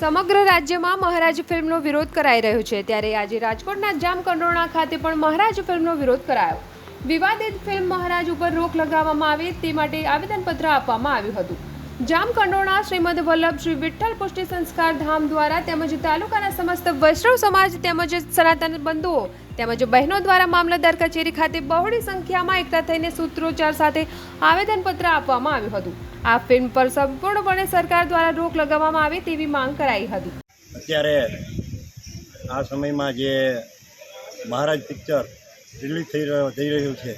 સમગ્ર રાજ્યમાં મહારાજ ફિલ્મનો વિરોધ કરાઈ રહ્યો છે. ત્યારે આજે રાજકોટના જામકંડોરણા ખાતે પણ મહારાજ ફિલ્મનો વિરોધ કરાયો. વિવાદિત ફિલ્મ મહારાજ ઉપર રોક લગાવવામાં આવે તે માટે આવેદનપત્ર આપવામાં આવ્યું હતું. જામકંડોરણા શ્રીમદ વલ્લભ શ્રી વિઠ્ઠલ પુષ્ટિ સંસ્કાર ધામ દ્વારા તેમજ તાલુકાના સમસ્ત વૈષ્ણવ સમાજ તેમજ સનાતન બંધુઓ તેમજ બહેનો દ્વારા મામલતદાર કચેરી ખાતે બહોળી સંખ્યામાં એકઠા થઈને સૂત્રોચ્ચાર સાથે આવેદનપત્ર આપવામાં આવ્યું હતું. આ ફિલ્મ પર સંપૂર્ણપણે સરકાર દ્વારા રોક લગાવવામાં આવે તેવી માંગ કરાઈ હતી. અત્યારે આ સમયમાં જે મહારાજ પિક્ચર રિલીઝ થઈ થઈ રહ્યું છે,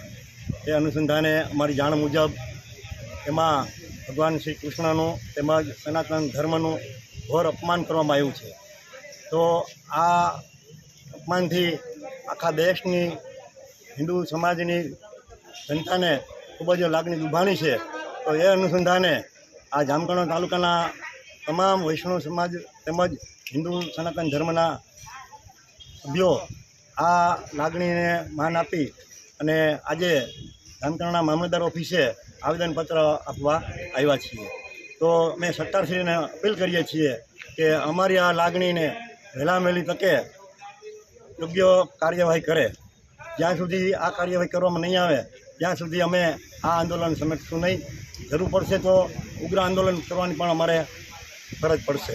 તે અનુસંધાને અમારી જાણ મુજબ એમાં ભગવાન શ્રી કૃષ્ણનું તેમજ સનાતન ધર્મનું ઘોર અપમાન કરવામાં આવ્યું છે. તો આ અપમાનથી આખા દેશની, હિન્દુ સમાજની જનતાને ખૂબ જ લાગણી દુભાણી છે. તો એ અનુસંધાને આ જામકણો તાલુકાના તમામ વૈષ્ણવ સમાજ તેમજ હિન્દુ સનાતન ધર્મના સભ્યો આ લાગણીને માન આપી અને આજે જામકણના મામલતદાર ઓફિસે આવેદનપત્ર આપવા આવ્યા છીએ. તો અમે સરકારશ્રીને અપીલ કરીએ છીએ કે અમારી આ લાગણીને વહેલામેલી તકે યોગ્ય કાર્યવાહી કરે. જ્યાં સુધી આ કાર્યવાહી કરવામાં નહીં આવે, ત્યાં સુધી અમે આ આંદોલન સમેટશું નહીં. જરૂર પડશે તો ઉગ્ર આંદોલન કરવાની પણ અમારે ફરજ પડશે.